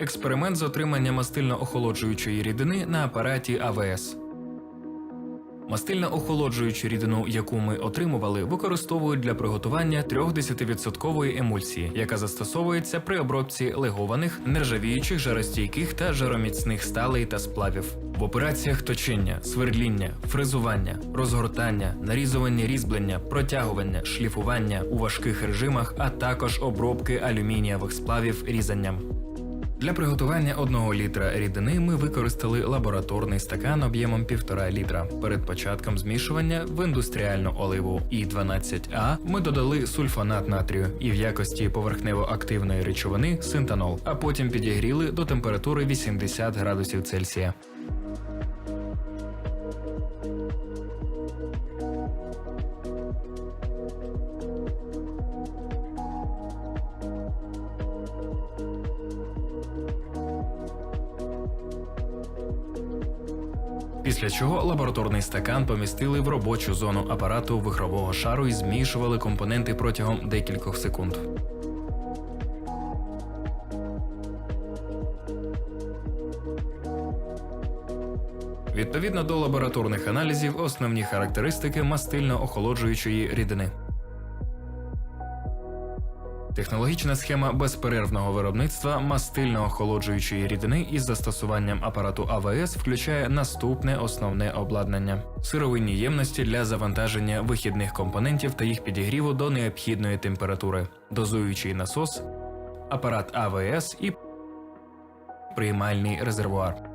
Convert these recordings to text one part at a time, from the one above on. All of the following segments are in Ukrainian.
Експеримент з отримання мастильно-охолоджуючої рідини на апараті АВС. Мастильно-охолоджуючу рідину, яку ми отримували, використовують для приготування 3-10% емульсії, яка застосовується при обробці легованих, нержавіючих, жаростійких та жароміцних сталей та сплавів. В операціях точіння, свердління, фрезування, розгортання, нарізування різьблення, протягування, шліфування у важких режимах, а також обробки алюмінієвих сплавів різанням. Для приготування 1 літра рідини ми використали лабораторний стакан об'ємом 1,5 літра. Перед початком змішування в індустріальну оливу і 12А ми додали сульфонат натрію і в якості поверхнево-активної речовини синтанол, а потім підігріли до температури 80 градусів Цельсія. Після чого лабораторний стакан помістили в робочу зону апарату вихрового шару і змішували компоненти протягом декількох секунд. Відповідно до лабораторних аналізів, основні характеристики мастильно-охолоджуючої рідини. Технологічна схема безперервного виробництва мастильно-охолоджуючої рідини із застосуванням апарату АВС включає наступне основне обладнання: сировинні ємності для завантаження вихідних компонентів та їх підігріву до необхідної температури, дозуючий насос, апарат АВС і приймальний резервуар.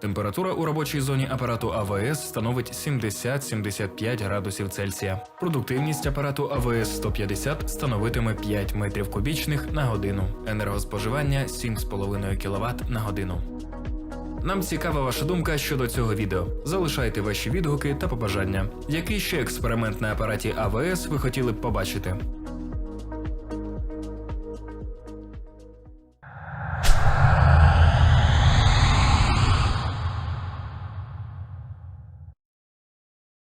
Температура у робочій зоні апарату АВС становить 70-75 градусів Цельсія. Продуктивність апарату АВС 150 становитиме 5 метрів кубічних на годину. Енергоспоживання 7,5 кВт на годину. Нам цікава ваша думка щодо цього відео. Залишайте ваші відгуки та побажання. Який ще експеримент на апараті АВС ви хотіли б побачити?